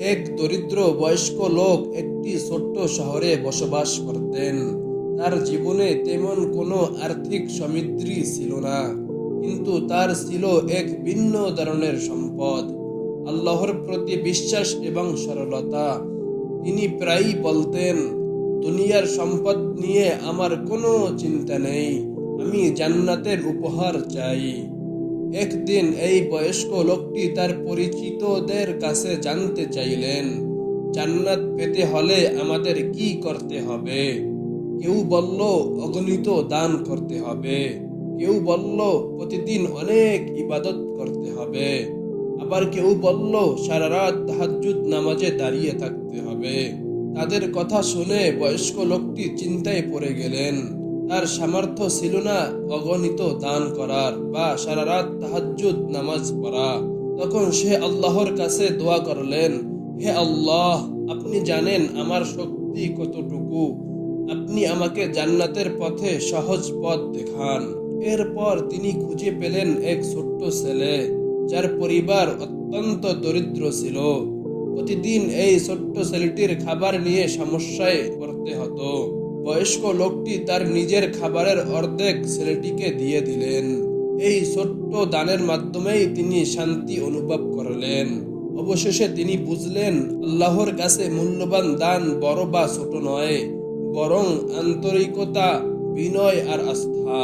এক দরিদ্র বয়স্ক লোক একটি ছোট্ট শহরে বসবাস করতেন। তার জীবনে তেমন কোনো আর্থিক সমৃদ্ধি ছিল না, কিন্তু তার ছিল এক ভিন্ন ধরনের সম্পদ। আল্লাহর প্রতি বিশ্বাস এবং সরলতা। তিনি প্রায়ই বলতেন, দুনিয়ার সম্পদ নিয়ে আমার কোনো চিন্তা নেই, আমি জান্নাতের উপহার চাই। একদিন এই বয়স্ক লোকটি তার পরিচিতদের কাছে জানতে চাইলেন, জান্নাত পেতে হলে আমাদের কি করতে হবে? কেউ বলল, অগণিত দান করতে হবে। কেউ বলল, প্রতিদিন অনেক ইবাদত করতে হবে। আবার কেউ বলল, সারা রাত তাহাজ্জুদ নামাজে দাঁড়িয়ে থাকতে হবে। তাদের কথা শুনে বয়স্ক লোকটি চিন্তায় পড়ে গেলেন। তার সামর্থ্য ছিল না অগণিত দান করার বা সারা রাত তাহাজ্জুদ নামাজ পড়া। তখন সে আল্লাহর কাছে দোয়া করলেন, হে আল্লাহ, আপনি জানেন আমার শক্তি কতটুকু। আপনি আমাকে জান্নাতের পথে সহজ পথ দেখান। এরপর তিনি খুঁজে পেলেন এক ছোট্ট ছেলে, যার পরিবার অত্যন্ত দরিদ্র ছিল। প্রতিদিন এই ছোট্ট ছেলেটির খাবার নিয়ে সমস্যায় পড়তে হতো। বয়স্ক লোকটি তার নিজের খাবারের অর্ধেক ছেলেটিকে দিয়ে দিলেন। এই ছোট্ট দানের মাধ্যমেই তিনি শান্তি অনুভব করলেন। অবশেষে তিনি বুঝলেন, আল্লাহর কাছে মূল্যবান দান বড় বা ছোট নয়, বরং আন্তরিকতা, বিনয় আর আস্থা।